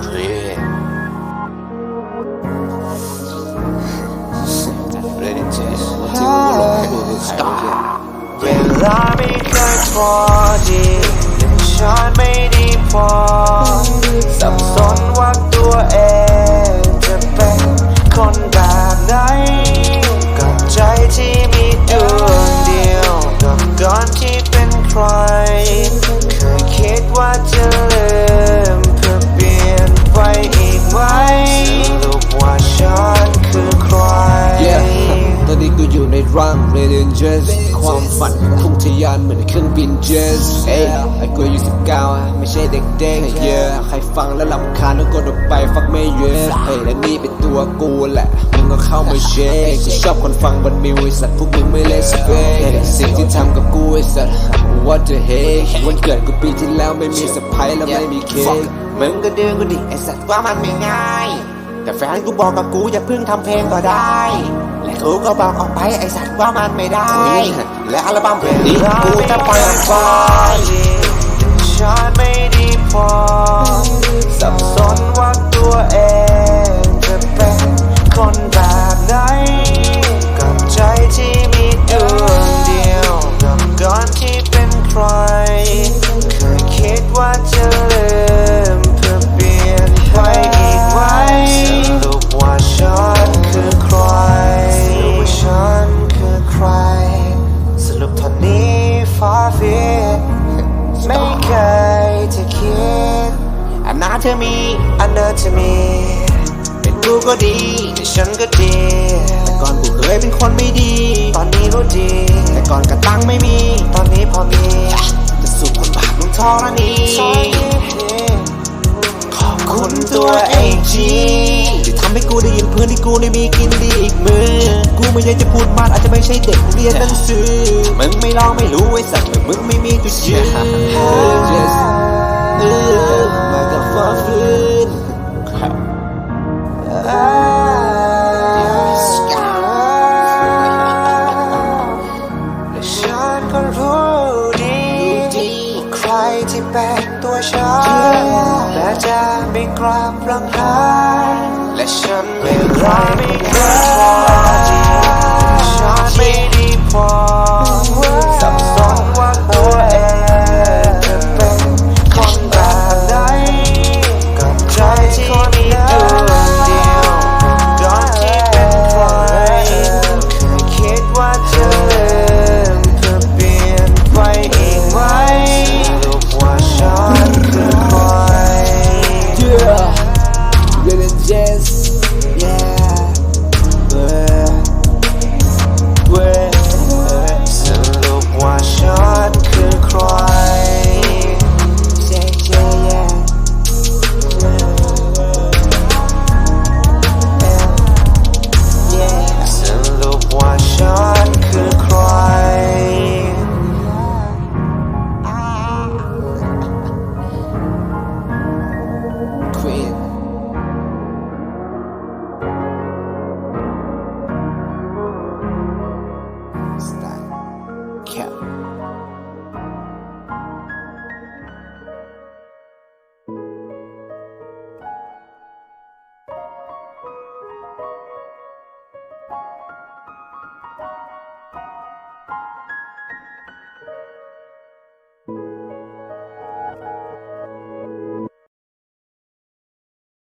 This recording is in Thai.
เคลียร์เรนเจ ร่างเรนเจสความฝันพุ่งทะยานเหมือนเครื่องบินเจสเอ้ยไอ้กูอายุสิบเก้าไม่ใช่เด็กเด็กเยอะใครฟังแล้วลำคาญต้องกดออกไปฟักไม่เยอะเฮ้ยและนี่เป็นตัวกูแหละมึงก็เข้ามาเช็คกูชอบคนฟังบนมิวไอสัตว์พวกมึงไม่เล่นสเปกสิ่งที่ทำกับกูไอ้สัตว์ What the heck วันเกิดกูปีที่แล้วไม่มีสไปแล้วไม่มีเค้กมึงก็ดื้อกูดิไอสัตว์ว่ามันไม่ง่าย แต่แฟนกูบอกกับกูอย่าเพิ่งทำเพลงก็ได้ และกูก็บอกออกไปไอสัตว์ว่ามันไม่ได้ และอัลบั้มเพลงนี้กูจะปล่อยออกไปฉันไม่ดีพอ เธอมีอันเดอร์เธอมีเป็นกูก็ดีแต่ฉันก็ดี แต่ก่อนกูเคยเป็นคนไม่ดี ตอนนี้รู้ดี แต่ก่อนก็ตังไม่มี ตอนนี้พอมีจะสู่คนบาปลงทอรณีขอบคุณตัวเองจีที่ทำให้กูได้ยินเพื่อนที่กูได้มีกินดีอีกมือ กูไม่อยากจะพูดมากอาจจะไม่ใช่เด็กเรียนหนังสือ มึงไม่ลองไม่รู้ไอ้สัตว์มึงไม่มีจุดยืน มากับฟ้าฟื้นและฉันก็รู้ดีว่าใครที่เป็นตัวฉันแม้จะไม่กล้าพลังหายและฉันไม่รักไม่เคยพอดีฉันไม่ดีพอ ass care.